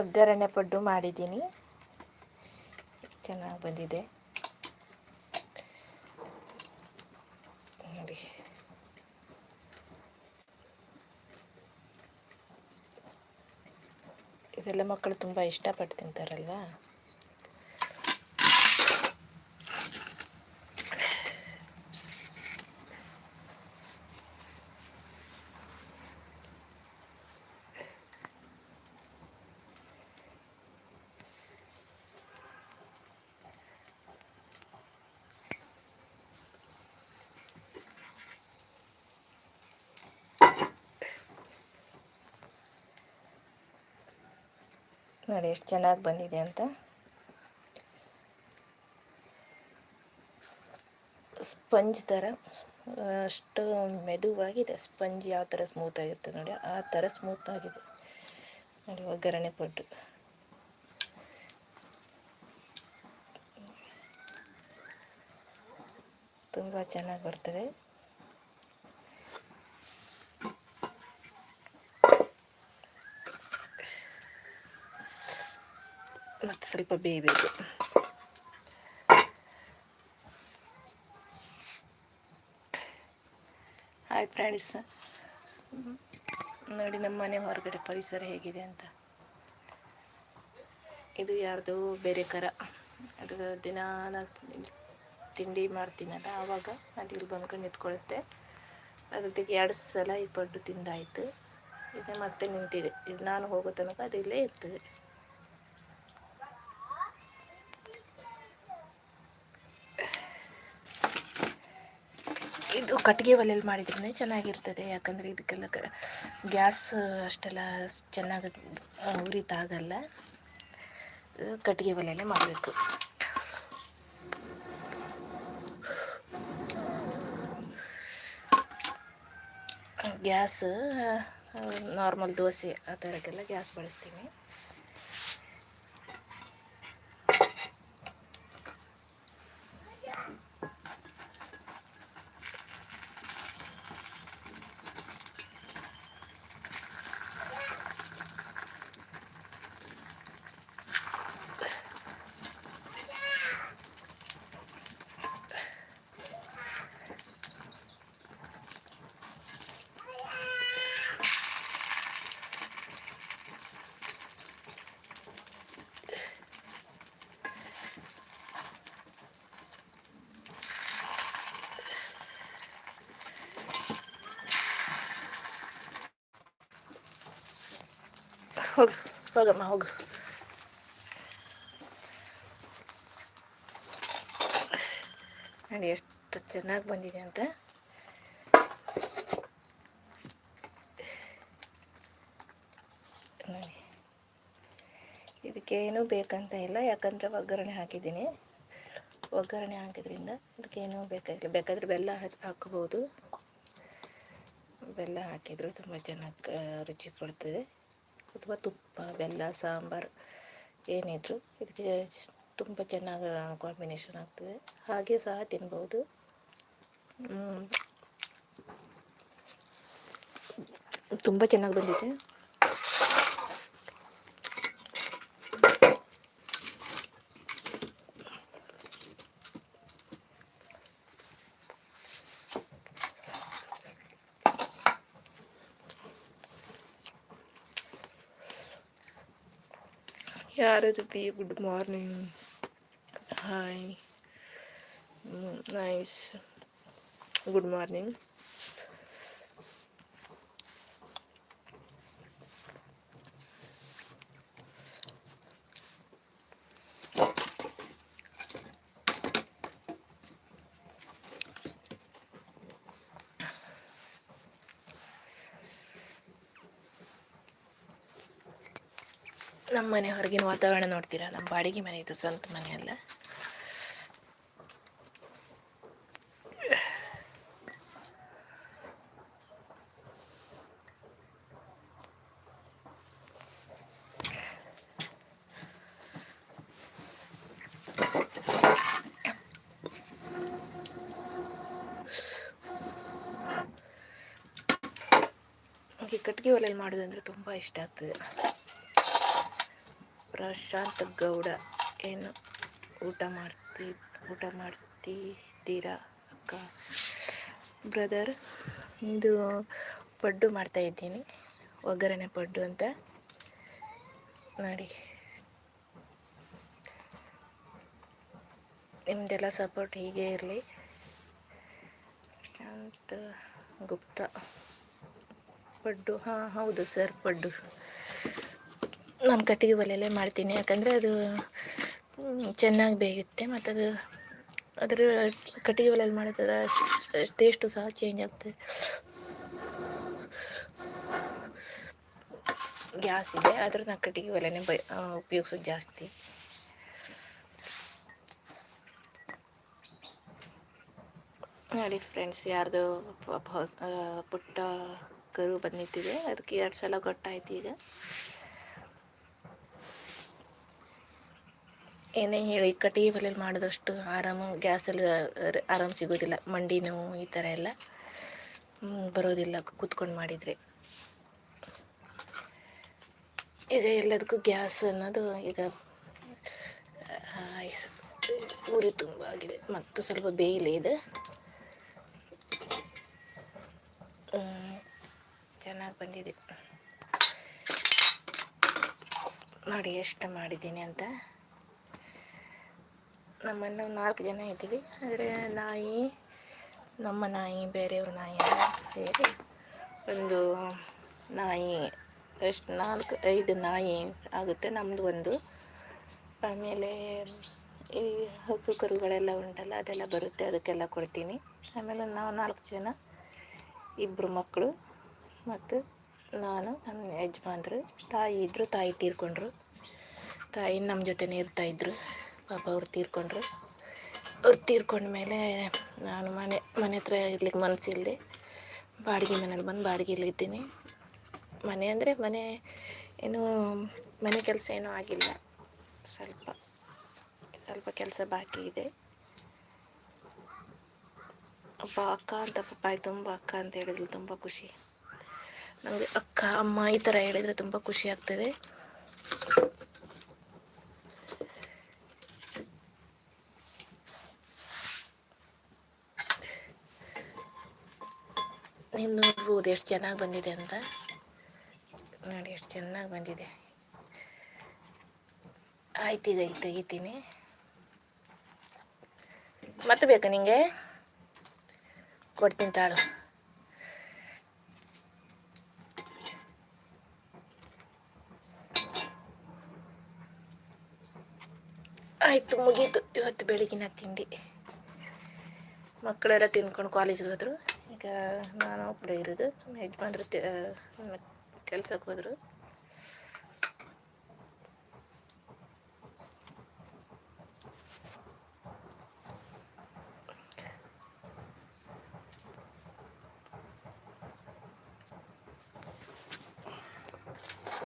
ಒಗ್ಗರಣೆ ಪಡ್ಡು ಮಾಡಿದ್ದೀನಿ. ಚೆನ್ನಾಗಿ ಬಂದಿದೆ. ನೋಡಿ. ಇದೆಲ್ಲ ಮಕ್ಕಳು ತುಂಬ ಇಷ್ಟಪಟ್ಟು ತಿಂತಾರಲ್ವಾ? ನೋಡಿ ಎಷ್ಟು ಚೆನ್ನಾಗಿ ಬಂದಿದೆ ಅಂತ. ಸ್ಪಂಜ್ ಥರ, ಅಷ್ಟು ಮೆದುವಾಗಿದೆ. ಸ್ಪಂಜ್ ಯಾವ ಥರ ಸ್ಮೂತ್ ಆಗಿರುತ್ತೆ ನೋಡಿ. ಆ ಥರ ಸ್ಮೂತ್ ಆಗಿದೆ. ನೋಡಿ ಒಗ್ಗರಣೆ ಪಟ್ಟು. ತುಂಬ ಚೆನ್ನಾಗಿ ಬರ್ತದೆ ಮತ್ತು ಸ್ವಲ್ಪ ಬೇಯಬೇಕು. ಹಾಯ್ ಫ್ರೆಂಡ್ಸ್ ನೋಡಿ ನಮ್ಮ ಮನೆ ಹೊರಗಡೆ ಪರಿಸರ ಹೇಗಿದೆ ಅಂತ. ಇದು ಯಾರ್ದು ಬೇರೆ ಕರ. ಅದು ದಿನ ತಿಂಡಿ ಮಾಡ್ತೀನಲ್ಲ ಆವಾಗ ಅದು ಇಲ್ಲಿ ಬಂದ್ಕೊಂಡು ನಿಂತ್ಕೊಳ್ಳುತ್ತೆ. ಅದಕ್ಕೆ ಎರಡು ಸಲ ಈ ಪಡ್ಡು ತಿಂದಾಯಿತು. ಇದು ಮತ್ತೆ ನಿಂತಿದೆ. ಇದು ನಾನು ಹೋಗೋ ತನಕ ಅದು ಇಲ್ಲೇ ಇರ್ತದೆ. ಇದು ಕಟ್ಟಿಗೆ ಒಲೆಯಲ್ಲಿ ಮಾಡಿದ್ರೇ ಚೆನ್ನಾಗಿರ್ತದೆ, ಯಾಕಂದರೆ ಇದಕ್ಕೆಲ್ಲ ಕ, ಗ್ಯಾಸ್ ಅಷ್ಟೆಲ್ಲ ಚೆನ್ನಾಗಿ ಉರಿತಾಗಲ್ಲ. ಕಟ್ಟಿಗೆ ಒಲೆಯಲ್ಲೇ ಮಾಡಬೇಕು. ಗ್ಯಾಸ್, ನಾರ್ಮಲ್ ದೋಸೆ ಆ ಥರಕ್ಕೆಲ್ಲ ಗ್ಯಾಸ್ ಬಳಸ್ತೀನಿ. ಹೋಗು, ಹೋಗಮ್ಮ, ಹೋಗು. ನೋಡಿ ಎಷ್ಟು ಚೆನ್ನಾಗಿ ಬಂದಿದೆ ಅಂತ. ನೋಡಿ. ಇದಕ್ಕೆ ಬೇಕಂತ ಇಲ್ಲ, ಯಾಕಂದರೆ ಒಗ್ಗರಣೆ ಹಾಕಿದ್ದೀನಿ. ಒಗ್ಗರಣೆ ಹಾಕಿದ್ರಿಂದ ಇದಕ್ಕೇನೂ ಬೇಕಾಗಿಲ್ಲ. ಬೇಕಾದರೆ ಬೆಲ್ಲ ಹಾಕ್ಬೋದು. ಬೆಲ್ಲ ಹಾಕಿದ್ರು ತುಂಬ ಚೆನ್ನಾಗಿ ರುಚಿ ಕೊಡ್ತದೆ. ಅಥವಾ ತುಪ್ಪ, ಬೆಲ್ಲ, ಸಾಂಬಾರು ಏನಿದ್ರು ಇದಕ್ಕೆ ತುಂಬ ಚೆನ್ನಾಗಿ ಕಾಂಬಿನೇಷನ್ ಆಗ್ತದೆ. ಹಾಗೆ ಸಹ ತಿನ್ಬೋದು. ತುಂಬ ಚೆನ್ನಾಗಿ ಬಂದಿದೆ. ಯಾರದಿ good morning hi nice good morning ನಮ್ಮ ಮನೆ ಹೊರಗಿನ ವಾತಾವರಣ ನೋಡ್ತೀರಾ? ನಮ್ಮ ಬಾಡಿಗೆ ಮನೆ ಇದು ಸ್ವಂತ ಮನೆ ಅಲ್ಲ. ನನಗೆ ಕಟ್ಟಿಗೆ ಒಲೆಯಲ್ಲಿ ಮಾಡೋದಂದ್ರೆ ತುಂಬ ಇಷ್ಟ ಆಗ್ತದೆ. ಪ್ರಶಾಂತ್ ಗೌಡ ಏನು ಊಟ ಮಾಡ್ತಿ, ಊಟ ಮಾಡ್ತಿದ್ದೀರಾ ಅಕ್ಕ? ಬ್ರದರ್ ಇದು ಪಡ್ಡು ಮಾಡ್ತಾ ಇದ್ದೀನಿ. ಒಗ್ಗರಣೆ ಪಡ್ಡು ಅಂತ ನೋಡಿ ನಿಮ್ಮದೆಲ್ಲ ಸಪೋರ್ಟ್ ಹೀಗೆ ಇರಲಿ. ಪ್ರಶಾಂತ್ ಗುಪ್ತಾ. ಪಡ್ಡು, ಹಾಂ, ಹೌದು ಸರ್ ಪಡ್ಡು. ನಾನು ಕಟ್ಟಿಗೆ ಒಲೆಯಲ್ಲೇ ಮಾಡ್ತೀನಿ. ಯಾಕಂದರೆ ಅದು ಚೆನ್ನಾಗಿ ಬೇಯುತ್ತೆ ಮತ್ತು ಅದು ಅದರ ಕಟ್ಟಿಗೆ ಒಲೆಯಲ್ಲಿ ಮಾಡೋದರ ಟೇಸ್ಟು ಸಹ ಚೇಂಜ್ ಆಗ್ತದೆ. ಗ್ಯಾಸ್ ಇದೆ, ಆದರೂ ನಾನು ಕಟ್ಟಿಗೆ ಒಲೆನೇ ಬೈ ಉಪಯೋಗಿಸೋದು ಜಾಸ್ತಿ. ನೋಡಿ ಫ್ರೆಂಡ್ಸ್, ಯಾರ್ದು ಪುಟ್ಟ ಕರು ಬಂದಿತ್ತಿದೆ, ಅದಕ್ಕೆ ಎರಡು ಸಲ ಗೊತ್ತಾಯ್ತು ಈಗ. ಏನೇ ಹೇಳಿ ಕಟ್ಟಿಗೆ ಒಲೆಯಲ್ಲಿ ಮಾಡಿದಷ್ಟು ಆರಾಮು ಗ್ಯಾಸಲ್ಲಿ ಆರಾಮ್ ಸಿಗೋದಿಲ್ಲ. ಮಂಡಿ ನೋವು ಈ ಥರ ಎಲ್ಲ ಬರೋದಿಲ್ಲ ಕೂತ್ಕೊಂಡು ಮಾಡಿದರೆ. ಈಗ ಎಲ್ಲದಕ್ಕೂ ಗ್ಯಾಸ್ ಅನ್ನೋದು ಈಗ ಉರಿ ತುಂಬ ಆಗಿದೆ. ಮತ್ತು ಸ್ವಲ್ಪ ಬೇಯಲಿ ಇದೆ. ಚೆನ್ನಾಗಿ ಬಂದಿದೆ. ನೋಡಿ ಎಷ್ಟು ಮಾಡಿದ್ದೀನಿ ಅಂತ. ನಮ್ಮನ್ನು ನಾಲ್ಕು ಜನ ಇದ್ದೀವಿ. ಆದರೆ ನಾಯಿ, ನಮ್ಮ ನಾಯಿ, ಬೇರೆಯವ್ರ ನಾಯಿ ಸೇರಿ ಒಂದು ನಾಯಿ, ಎಷ್ಟು ನಾಲ್ಕು, ಐದು ನಾಯಿ ಆಗುತ್ತೆ ನಮ್ಮದು ಒಂದು. ಆಮೇಲೆ ಈ ಹಸು ಕರುಗಳೆಲ್ಲ ಉಂಟಲ್ಲ, ಅದೆಲ್ಲ ಬರುತ್ತೆ, ಅದಕ್ಕೆಲ್ಲ ಕೊಡ್ತೀನಿ. ಆಮೇಲೆ ನಾವು ನಾಲ್ಕು ಜನ ಇಬ್ಬರು ಮಕ್ಕಳು ಮತ್ತು ನಾನು ನನ್ನ ಯಜಮಾನ್ರು, ತಾಯಿ ಇದ್ದರು ತಾಯಿ ತೀರ್ಕೊಂಡ್ರು. ತಾಯಿ ನಮ್ಮ ಜೊತೆನೇ ಇರ್ತಾಯಿದ್ರು ಪಾಪ ಅವ್ರು ತೀರ್ಕೊಂಡ್ರು. ಅವ್ರು ತೀರ್ಕೊಂಡ್ಮೇಲೆ ನಾನು ಮನೆ ಮನೆ ಹತ್ರ ಇರ್ಲಿಕ್ಕೆ ಮನಸ್ಸಿಲ್ಲದೆ ಬಾಡಿಗೆ ಮನೇಲಿ ಬಂದು ಬಾಡಿಗೆಲಿದ್ದೀನಿ ಮನೆ ಅಂದರೆ ಮನೆ ಏನು, ಮನೆ ಕೆಲಸ ಏನೂ ಆಗಿಲ್ಲ. ಸ್ವಲ್ಪ ಸ್ವಲ್ಪ ಕೆಲಸ ಬಾಕಿ ಇದೆ. ಒಬ್ಬ ಅಕ್ಕ ಅಂತ ಪಪ್ಪಾಯಿ ತುಂಬ ಅಕ್ಕ ಅಂತ ಹೇಳಿದ್ರು, ತುಂಬ ಖುಷಿ. ನಮಗೆ ಅಕ್ಕ, ಅಮ್ಮ ಈ ಥರ ಹೇಳಿದರೆ ತುಂಬ ಖುಷಿ ಆಗ್ತದೆ. ನೀವು ನೋಡ್ಬೋದು ಎಷ್ಟು ಚೆನ್ನಾಗಿ ಬಂದಿದೆ ಅಂತ? ನೋಡಿ ಎಷ್ಟು ಚೆನ್ನಾಗಿ ಬಂದಿದೆ. ಆಯ್ತು ಈಗ ತೆಗಿತೀನಿ. ಮತ್ತೆ ಬೇಕಾ ನಿಂಗೆ? ಕೊಡ್ತೀನಿ ತಾಳು. ಆಯಿತು, ಮುಗೀತು. ಇವತ್ತು ಬೆಳಗಿನ ತಿಂಡಿ. ಮಕ್ಕಳೆಲ್ಲ ತಿನ್ಕೊಂಡು ಕಾಲೇಜಿಗೆ ಹೋದರು. ಈಗ ನಾನು ಒಬ್ಬಳೇ ಇರೋದು ಯಜಮಾನ್ರು ಕೆಲಸಕ್ಕೆ ಹೋದರು.